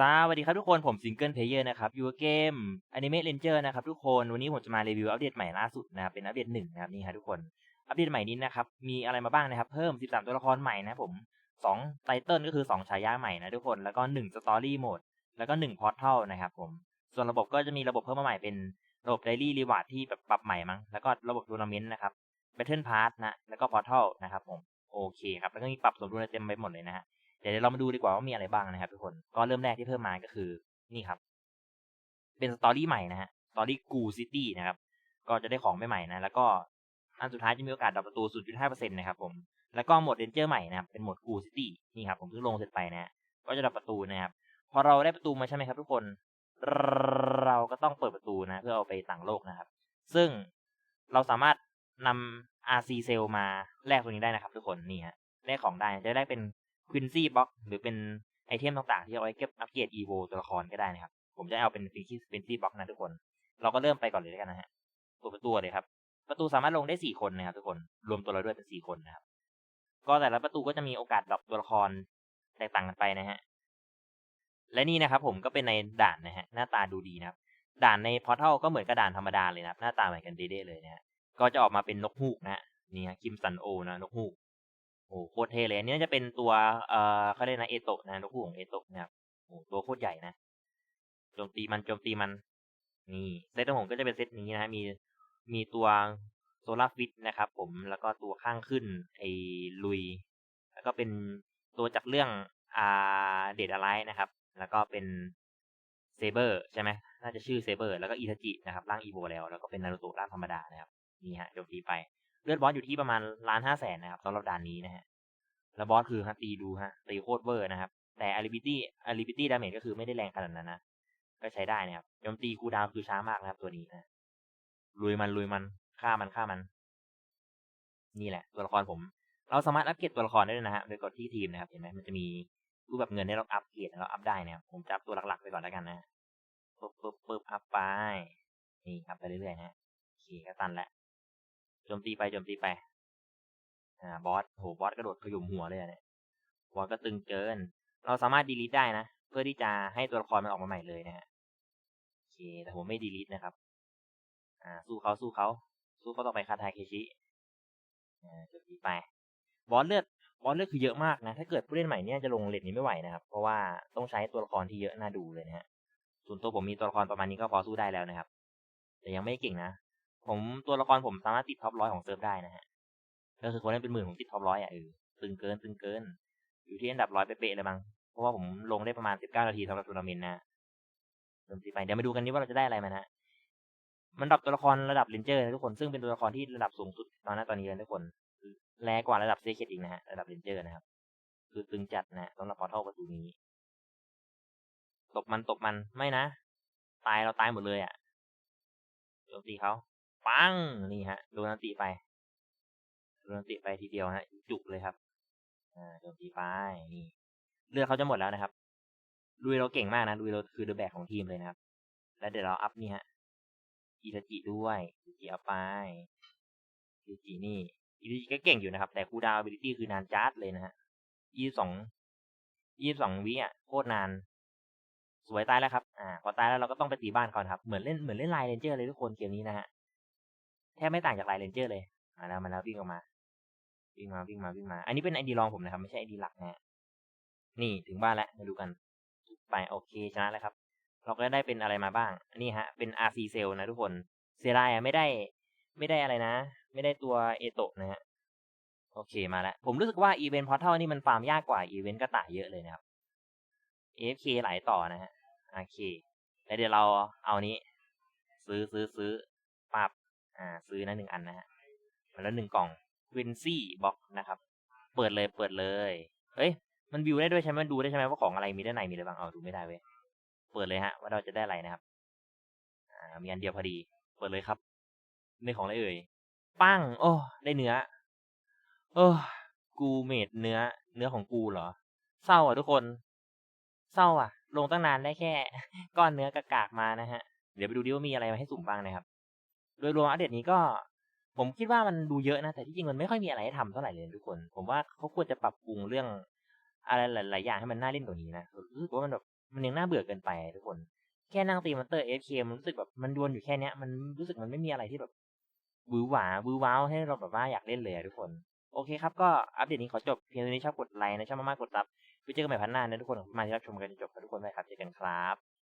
สวัสดีครับทุกคนผมซิงเกิลเพลเยอร์นะครับอยู่กับเกม Anime Ranger นะครับทุกคนวันนี้ผมจะมารีวิวอัปเดตใหม่ล่าสุดนะครับเป็นอัปเดตหนึ่งนะครับนี่ฮะทุกคนอัปเดตใหม่นี้นะครับมีอะไรมาบ้างนะครับ เพิ่ม 13 ตัวละครใหม่นะผม2ไตเติลก็คือ 2 ฉายาใหม่นะทุกคนแล้วก็1สตอรี่โหมดแล้วก็1พอร์ทัลนะครับผมส่วนระบบก็จะมีระบบเพิ่มมาใหม่เป็นระบบไดรี่รีวาร์ดที่แบบปรับใหม่มั้งแล้วก็ระบบทัวร์นาเมนต์นะครับแบทเทิลพาร์นะแล้วก็พอร์ทัลนะครับผมโอเคครับแล้วก็มีปรับสมดุลเต็มไปหมดเลยนะฮะ เดี๋ยวเรามาดูดีกว่าว่ามีอะไรบ้างนะครับทุกคน ก็เริ่มแรกที่เพิ่มมาก็คือนี่ครับ เป็นสตอรี่ใหม่นะฮะ สตอรี่กูซิตี้นะครับ ก็จะได้ของใหม่ๆนะ แล้วก็อันสุดท้ายจะมีโอกาสดับประตู 0.5%นะครับผม แล้วก็โหมดเรนเจอร์ใหม่นะครับ เป็นโหมดกูซิตี้นี่ครับผมเพิ่งลงเสร็จไปนะฮะ ก็จะดับประตูนะครับ พอเราได้ประตูมาใช่ไหมครับ ทุกคน เราก็ต้องเปิดประตูนะ เพื่อเอาไปต่างโลกนะครับ ซึ่งเราสามารถนำ RC เซลมาแลกตัวนี้ได้นะครับ ทุกคนนี่ฮะแลกของได้จะได้เป็น ควินซี่บ็อกหรือเป็นไอเทมต่างๆ ที่เอาไว้เก็บอัปเกรดอีโวตัวละครก็ได้นะครับ ผมจะเอาเป็นฟินซี่ฟินซี่บ็อกนะทุกคน เราก็เริ่มไปก่อนเลยแล้วกันนะฮะตัวประตูเลยครับ ประตูสามารถลงได้สี่คนนะครับทุกคน รวมตัวเราด้วยเป็นสี่คนนะครับ ก็แต่ละประตูก็จะมีโอกาสดรอปตัวละครแตกต่างกันไปนะฮะ และนี่นะครับ ผมก็เป็นในด่านนะฮะ หน้าตาดูดีนะครับ ด่านในพอร์ทัลก็เหมือนกับด่านธรรมดาเลยนะครับ หน้าตาเหมือนกันเด้ๆเลยนะฮะ ก็จะออกมาเป็นนกฮูกนะฮะ นี่ฮะคิมซันโอนะนกฮูก โอ้โคตรเท่เลยอันนี้น่าจะเป็นตัวเอ่อเขาเรียกนะเอโตะนะนกฮูกของเอโตะนะครับโอ้ตัวโคตรใหญ่นะโจมตีมันโจมตีมันนี่เซตของผมก็จะเป็นเซตนี้นะมีมีตัวโซลาร์ฟิตนะครับผมแล้วก็ตัวข้างขึ้นไอ้ลุย แล้วก็เป็นตัวจากเรื่องอ่าเดดอะไรนะครับ แล้วก็เป็นเซเบอร์ใช่ไหมน่าจะชื่อเซเบอร์แล้วก็อิทาจินะครับร่างอีโวแล้ว แล้วก็เป็นนารูโตะร่างธรรมดานะครับนี่ฮะโจมตีไป เลือดบอสอยู่ที่ประมาณล้านห้าแสนนะครับสำหรับด่านนี้นะฮะแล้วบอสคือฮะตีดูฮะตีโคตรเวอร์นะครับ แต่อาริบิตี้อาริบิตี้ดาเมจก็คือไม่ได้แรงขนาดนั้นนะก็ใช้ได้นะครับโจมตีคูดาวคือช้ามากนะครับ ตัวนี้นะลุยมันลุยมันฆ่ามันฆ่ามัน นี่แหละ ตัวละครผม เราสามารถอัปเกรดตัวละครได้ด้วยนะฮะโดยกดที่ทีมนะครับเห็นไหมมันจะมีรูปแบบเงินให้เราอัปเกรดแล้วอัพได้นะครับผมจะอัพตัวหลักๆไปก่อนแล้วกันนะปึ๊บปึ๊บปึ๊บอัพไปนี่อัพไปเรื่อยๆนะโอเคก็ตันแหละ โจมตีไปโจมตีไป อ่า บอสโหบอสกระโดดขยุมหัวเลยเนี่ย บอสก็ตึงเกิน เราสามารถดีลิทได้นะ เพื่อที่จะให้ตัวละครมันออกมาใหม่เลยนะฮะโอเค แต่ผมไม่ดีลิทนะครับ อ่า สู้เขาสู้เขา สู้เขาต่องไปคาทาเคชิอ่าโจมตีไป บอสเลือด บอสเลือดคือเยอะมากนะ ถ้าเกิดผู้เล่นใหม่เนี่ยจะลงเลทนี้ไม่ไหวนะครับ เพราะว่าต้องใช้ตัวละครที่เยอะน่าดูเลยนะฮะ ส่วนตัวผมมีตัวละครประมาณนี้ก็พอสู้ได้แล้วนะครับ แต่ยังไม่เก่งนะ ผมตัวละครผมสามารถติดท็อปร้อยของเซิร์ฟได้นะฮะก็คือคนเล่นเป็นหมื่นผมติดท็อปร้อยอะเออตึงเกินตึงเกิน อยู่ที่อันดับร้อยเป๊ะๆเลยมั้งเพราะว่าผมลงได้ประมาณสิบเก้านาทีสำหรับทัวร์นาเมนต์นะเริ่มสีไปเดี๋ยวมาดูกันนี้ว่าเราจะได้อะไรมานะมันดับตัวละครระดับเลนเจอร์นะทุกคนซึ่งเป็นตัวละครที่ระดับสูงสุดตอนนั้นตอนนี้เลยทุกคนแรงกว่าระดับเซเคตอีกนะฮะระดับเลนเจอร์นะครับ คือตึงจัดนะสำหรับพอร์ทัลประตูนี้ตบมันตบมันไม่นะ ตายเราตายหมดเลยอะโจมตีเขา ปังนี่ฮะโดนอันติไปโดนอันติไปทีเดียวฮะจุกเลยครับอ่าโจมตีไปนี่เลือดเขาจะหมดแล้วนะครับลุยเราเก่งมากนะลุยเราคือเดอะแบกของทีมเลยนะครับ แล้วเดี๋ยวเราอัพนี่ฮะอิทาจิด้วยอิทาจิเอาไปอิทาจินี่อิทาจิก็เก่งอยู่นะครับ แต่คูดาวบิลิตี้คือนานจัดเลยนะฮะยี่สองยี่สองวิอะโคตรนาน สวยตายแล้วครับ อ่า พอตายแล้วเราก็ต้องไปตีบ้านเขาครับ เหมือนเล่นเหมือนเล่นไลน์เรนเจอร์เลยทุกคนเกมนี้นะฮะ แทบไม่ต่างจากไลน์เรนเจอร์เลยมาแล้วมาแล้ววิ่งออกมา วิ่งมาวิ่งมาวิ่งมา อันนี้เป็นไอดีรองผมนะครับ ไม่ใช่ไอดีหลักนะนี่ถึงบ้านแล้วมาดูกันไปโอเคชนะแล้วครับ เราก็ได้เป็นอะไรมาบ้างนี่ฮะ เป็น RC เซลนะทุกคนเสียดายอะไม่ได้ ไม่ได้อะไรนะ ไม่ได้ตัวเอโตะนะฮะโอเคมาแล้ว ผมรู้สึกว่าอีเวนต์พอร์ทัลนี่มันฟาร์มยากกว่าอีเวนต์กระต่ายเยอะเลยนะครับ AFK หลายต่อนะฮะโอเคแล้วเดี๋ยวเราเอานี้ ซื้อซื้อซื้อปับ อ่าซื้อนะหนึ่งอันนะฮะแล้วหนึ่งกล่องวินซี่บ็อกนะครับ เปิดเลยเปิดเลยเฮ้ยมันวิวได้ด้วยใช่ไหมมันดูได้ใช่ไหมว่าของอะไรมีด้านในมีอะไรบ้างเอาดูไม่ได้เว้ยเปิดเลยฮะ ว่าเราจะได้อะไรนะครับ อ่า มีอันเดียวพอดี เปิดเลยครับในของอะไรเอ่ยปั้งโอ้ได้เนื้อโอ้กูเมดเนื้อ เนื้อของกูเหรอ เศร้าอะทุกคน เศร้าอะ ลงตั้งนานได้แค่ ก้อนเนื้อกากากมานะฮะ เดี๋ยวไปดูดิว่ามีอะไรมาให้สุ่มบ้างนะครับ โดยรวมอัปเดตนี้ก็ ผมคิดว่ามันดูเยอะนะ แต่ที่จริงมันไม่ค่อยมีอะไรให้ทำเท่าไหร่เลยทุกคน ผมว่าเขาควรจะปรับปรุงเรื่อง อะไรหลาย ๆ อย่างให้มันน่าเล่นกว่านี้นะรู้สึกว่ามันแบบมันยังน่าเบื่อเกินไปทุกคน แค่นั่งตีมอนเตอร์ AFK มันรู้สึกแบบมันดวลอยู่แค่เนี้ย มันรู้สึกมันไม่มีอะไรที่แบบวือหวาวือว้าวให้เราแบบว่าอยากเล่นเลยทุกคน โอเคครับก็อัปเดตนี้ขอจบเพียงเท่านี้ชอบกดไลค์นะชอบมากๆกดซับไว้เจอกันใหม่พันหน้านะทุกคนขอบคุณมากที่รับชมกันจนจบครับทุกคนไปครับเจอกันครับ